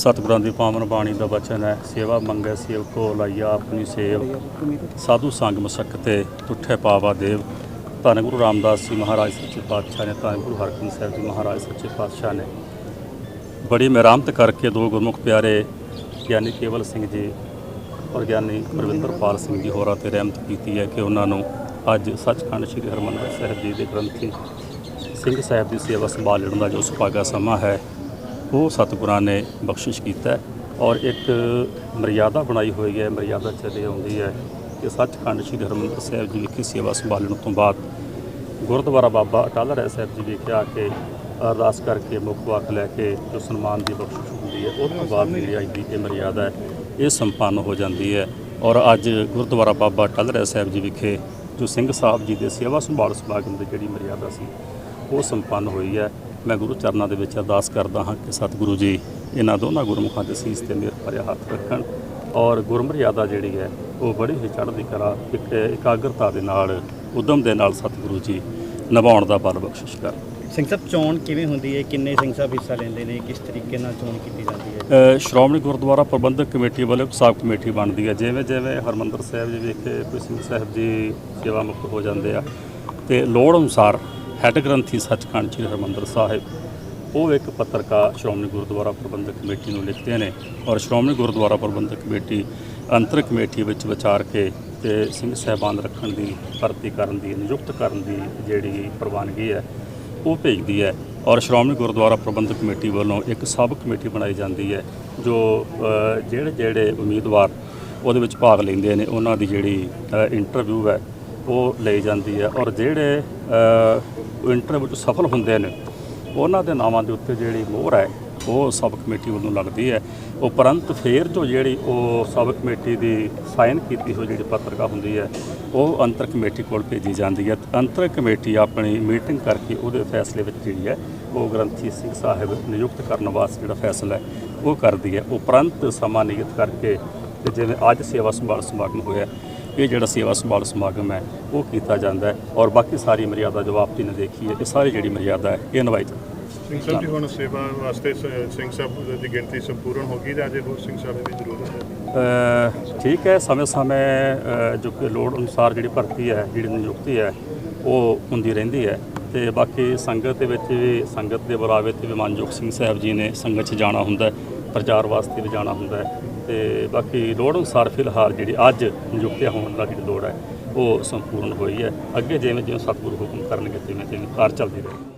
ਸਤਿਗੁਰਾਂ ਦੀ ਪਾਵਨ ਬਾਣੀ ਦਾ ਵਚਨ ਹੈ, ਸੇਵਾ ਮੰਗੈ ਸੇਵ ਕੋ ਲਾਈਆ ਆਪਣੀ ਸੇਵ। ਸਾਧੂ ਸੰਗ ਮਸਕਤੇ ਤੁਠੇ ਪਾਵਾ ਦੇਵ। ਧੰਨ ਗੁਰੂ ਰਾਮਦਾਸ ਜੀ ਮਹਾਰਾਜ ਸੱਚੇ ਪਾਤਸ਼ਾਹ ਨੇ, ਧੰਨ ਗੁਰੂ ਹਰਗੋਬਿੰਦ ਸਾਹਿਬ ਜੀ ਮਹਾਰਾਜ ਸੱਚੇ ਪਾਤਸ਼ਾਹ ਨੇ। ਬੜੀ ਮਿਹਰਮਤ ਕਰਕੇ ਦੋ ਗੁਰਮੁਖ ਪਿਆਰੇ ਗਿਆਨੀ ਕੇਵਲ ਸਿੰਘ ਜੀ ਔਰ ਗਿਆਨੀ ਪ੍ਰਵਿੰਦਰਪਾਲ ਸਿੰਘ ਜੀ ਹੋਰਾਂ ਤੇ ਰਹਿਮਤ ਕੀਤੀ ਹੈ ਕਿ ਉਹਨਾਂ ਨੂੰ ਅੱਜ ਸੱਚਖੰਡ ਸ੍ਰੀ ਹਰਿਮੰਦਰ ਸਾਹਿਬ ਜੀ ਦੇ ਗ੍ਰੰਥੀ ਸਿੰਘ ਸਾਹਿਬ ਦੀ ਸੇਵਾ ਸੰਭਾਲਣ ਦਾ ਜੋ ਸੁਭਾਗਾ ਸਮਾਂ ਹੈ ਉਹ ਸਤਿਗੁਰਾਂ ਨੇ ਬਖਸ਼ਿਸ਼ ਕੀਤਾ ਔਰ ਇੱਕ ਮਰਿਆਦਾ ਬਣਾਈ ਹੋਈ ਹੈ ਮਰਿਆਦਾ ਚੱਲੀ ਆਉਂਦੀ ਹੈ ਕਿ ਸੱਚਖੰਡ ਸ੍ਰੀ ਹਰਿਮੰਦਰ ਸਾਹਿਬ ਜੀ ਵਿਖੇ ਸੇਵਾ ਸੰਭਾਲਣ ਤੋਂ ਬਾਅਦ ਗੁਰਦੁਆਰਾ ਬਾਬਾ ਅਟਾਲਾ ਰਾਏ ਸਾਹਿਬ ਜੀ ਵਿਖੇ ਆ ਕੇ ਅਰਦਾਸ ਕਰਕੇ ਮੁੱਖ ਵਾਕ ਲੈ ਕੇ ਜੋ ਸਨਮਾਨ ਦੀ ਬਖਸ਼ਿਸ਼ ਹੁੰਦੀ ਹੈ ਉਹ ਤੋਂ ਬਾਅਦ ਜਿਹੜੀ ਅੱਜ ਦੀ ਇਹ ਮਰਿਆਦਾ ਹੈ ਇਹ ਸੰਪੰਨ ਹੋ ਜਾਂਦੀ ਹੈ ਔਰ ਅੱਜ ਗੁਰਦੁਆਰਾ ਬਾਬਾ ਅਟਲ ਰਾਏ ਸਾਹਿਬ ਜੀ ਵਿਖੇ ਜੋ ਸਿੰਘ ਸਾਹਿਬ ਜੀ ਦੇ ਸੇਵਾ ਸੰਭਾਲ ਸਮਾਗਮ ਦੀ ਜਿਹੜੀ ਮਰਿਆਦਾ ਸੀ ਉਹ ਸੰਪੰਨ ਹੋਈ ਹੈ ਮੈਂ ਗੁਰੂ ਚਰਨਾਂ ਦੇ ਵਿੱਚ ਅਰਦਾਸ ਕਰਦਾ ਹਾਂ ਕਿ ਸਤਿਗੁਰੂ ਜੀ ਇਹਨਾਂ ਦੋਨਾਂ ਗੁਰਮੁਖਾਂ ਦੇ ਸੀਸ ਤੇ ਮੇਰ ਭਰਿਆ ਹੱਥ ਰੱਖਣ ਔਰ ਗੁਰਮਰਿਆਦਾ ਜਿਹੜੀ ਹੈ ਉਹ ਬੜੀ ਹੀ ਚੜ੍ਹਦੀ ਕਲਾ ਇੱਕ ਇਕਾਗਰਤਾ ਦੇ ਨਾਲ ਉਦਮ ਦੇ ਨਾਲ ਸਤਿਗੁਰੂ ਜੀ ਨਿਭਾਉਣ ਦਾ ਬਲ ਬਖਸ਼ਿਸ਼ ਕਰ ਸਿੰਘ ਸਾਹਿਬ ਚੋਣ ਕਿਵੇਂ ਹੁੰਦੀ ਹੈ? ਕਿੰਨੇ ਸਿੰਘ ਸਾਹਿਬ ਹਿੱਸਾ ਲੈਂਦੇ ਨੇ? ਕਿਸ ਤਰੀਕੇ ਨਾਲ ਚੋਣ ਕੀਤੀ ਜਾਂਦੀ ਹੈ? ਸ਼੍ਰੋਮਣੀ ਗੁਰਦੁਆਰਾ ਪ੍ਰਬੰਧਕ ਕਮੇਟੀ ਵੱਲੋਂ ਇੱਕ ਸਾਬ ਕਮੇਟੀ ਬਣਦੀ ਹੈ। ਜਿਵੇਂ ਜਿਵੇਂ ਹਰਮੰਦਰ ਸਾਹਿਬ ਜੀ ਵਿਖੇ ਕੋਈ ਸਿੰਘ ਸਾਹਿਬ ਜੀ ਸੇਵਾ ਮੁਕਤ ਹੋ ਜਾਂਦੇ ਆ ਤੇ ਲੋੜ ਅਨੁਸਾਰ ਹੈੱਡ ਗ੍ਰੰਥੀ ਸੱਚਖੰਡ ਸ੍ਰੀ ਹਰਮੰਦਰ ਸਾਹਿਬ। ਉਹ ਇੱਕ ਪੱਤਰਕਾਰ ਸ਼੍ਰੋਮਣੀ ਗੁਰਦੁਆਰਾ ਪ੍ਰਬੰਧਕ ਕਮੇਟੀ ਨੂੰ ਲਿਖਦੇ ਨੇ ਔਰ ਸ਼੍ਰੋਮਣੀ ਗੁਰਦੁਆਰਾ ਪ੍ਰਬੰਧਕ ਕਮੇਟੀ ਅੰਤਰ ਕਮੇਟੀ ਵਿੱਚ ਵਿਚਾਰ ਕੇ ਤੇ ਸਿੰਘ ਸਾਹਿਬਾਨ ਰੱਖਣ ਦੀ, ਭਰਤੀ ਕਰਨ ਦੀ, ਨਿਯੁਕਤ ਕਰਨ ਦੀ ਜਿਹੜੀ ਪ੍ਰਵਾਨਗੀ ਹੈ, ਉਹ ਭੇਜਦੀ ਹੈ। ਔਰ ਸ਼੍ਰੋਮਣੀ ਗੁਰਦੁਆਰਾ ਪ੍ਰਬੰਧਕ ਕਮੇਟੀ ਵੱਲੋਂ ਇੱਕ ਸਬ ਕਮੇਟੀ ਬਣਾਈ ਜਾਂਦੀ ਹੈ, ਜੋ ਜਿਹੜੇ ਜਿਹੜੇ ਉਮੀਦਵਾਰ ਉਹਦੇ ਵਿੱਚ ਭਾਗ ਲੈਂਦੇ ਨੇ, ਉਹਨਾਂ ਦੀ ਜਿਹੜੀ ਇੰਟਰਵਿਊ ਹੈ, ਉਹ ਲਈ ਜਾਂਦੀ ਹੈ। ਔਰ ਜਿਹੜੇ ਇੰਟਰਵਿਊ ਵਿੱਚ ਸਫਲ ਹੁੰਦੇ ਨੇ। ਉਹਨਾਂ ਦੇ ਨਾਵਾਂ ਦੇ ਉੱਤੇ ਜਿਹੜੀ ਮੋਹਰ ਹੈ, ਉਹ ਸਬ ਕਮੇਟੀ ਵੱਲੋਂ ਲੱਗਦੀ ਹੈ। ਉਪਰੰਤ ਫੇਰ ਜੋ ਜਿਹੜੀ ਉਹ ਸਬ ਕਮੇਟੀ ਦੀ ਸਾਈਨ ਕੀਤੀ ਹੋਈ ਜਿਹੜੀ ਪੱਤਰਕਾ ਹੁੰਦੀ ਹੈ, ਉਹ ਅੰਤਰ ਕਮੇਟੀ ਕੋਲ ਭੇਜੀ ਜਾਂਦੀ ਹੈ। ਤੇ ਅੰਤਰ ਕਮੇਟੀ ਆਪਣੀ ਮੀਟਿੰਗ ਕਰਕੇ ਉਹਦੇ ਫੈਸਲੇ ਵਿੱਚ ਜਿਹੜੀ ਹੈ, ਉਹ ਗ੍ਰੰਥੀ ਸਿੰਘ ਸਾਹਿਬ ਨਿਯੁਕਤ ਕਰਨ ਵਾਸਤੇ ਜਿਹੜਾ ਫੈਸਲਾ ਹੈ, ਉਹ ਕਰਦੀ ਹੈ। ਉਪਰੰਤ ਸਮਾਂ ਨਿਯਤ ਕਰਕੇ ਤੇ ਜਿਵੇਂ ਅੱਜ ਸੇਵਾ ਸੰਭਾਲ ਸਮਾਗਮ ਹੋਇਆ ਇਹ ਜਿਹੜਾ ਸੇਵਾ ਸੰਭਾਲ ਸਮਾਗਮ ਹੈ ਉਹ ਕੀਤਾ ਜਾਂਦਾ ਹੈ ਔਰ ਬਾਕੀ ਸਾਰੀ ਮਰਿਆਦਾ ਜੋ ਆਪ ਜੀ ਨੇ ਦੇਖੀ ਹੈ ਇਹ ਸਾਰੀ ਜਿਹੜੀ ਮਰਿਆਦਾ ਹੈ ਇਹ ਨਿਭਾਈ ਸਿੰਘ ਸਾਹਿਬ ਜੀ ਹੁਣ ਸੇਵਾ ਵਾਸਤੇ ਸਿੰਘ ਸਾਹਿਬ ਦੀ ਗਿਣਤੀ ਸੰਪੂਰਨ ਹੋ ਗਈ ਜਾਂ ਅਜੇ ਹੋਰ ਸਿੰਘ ਸਾਹਿਬ ਦੀ ਜ਼ਰੂਰਤ ਹੈ? ਠੀਕ ਹੈ ਸਮੇਂ-ਸਮੇਂ ਜੋ ਕਿ ਲੋੜ ਅਨੁਸਾਰ ਜਿਹੜੀ ਭਰਤੀ ਹੈ ਜਿਹੜੀ ਨਿਯੁਕਤੀ ਹੈ ਉਹ ਹੁੰਦੀ ਰਹਿੰਦੀ ਹੈ ਤੇ ਬਾਕੀ ਸੰਗਤ ਦੇ ਵਿੱਚ ਵੀ ਸੰਗਤ ਦੇ ਬੁਲਾਵੇ ਤੇ ਵੀ ਮਾਨਯੋਗ ਸਿੰਘ ਸਾਹਿਬ ਜੀ ਨੇ ਸੰਗਤ 'ਚ ਜਾਣਾ ਹੁੰਦਾ ਪ੍ਰਚਾਰ ਵਾਸਤੇ ਵੀ ਜਾਣਾ ਹੁੰਦਾ ਤੇ ਬਾਕੀ ਲੋੜ ਅਨੁਸਾਰ ਫਿਲਹਾਲ ਜਿਹੜੀ ਅੱਜ ਨਿਯੁਕਤੀਆਂ ਹੋਣ ਦਾ ਜਿਹੜੀ ਲੋੜ ਹੈ, ਉਹ ਸੰਪੂਰਨ ਹੋਈ ਹੈ। ਅੱਗੇ ਜਿਵੇਂ ਜਿਵੇਂ ਸਤਿਗੁਰੂ ਹੁਕਮ ਕਰਨਗੇ ਤਿਵੇਂ ਤਿਵੇਂ ਕਾਰ ਚੱਲਦੀ ਰਹੇ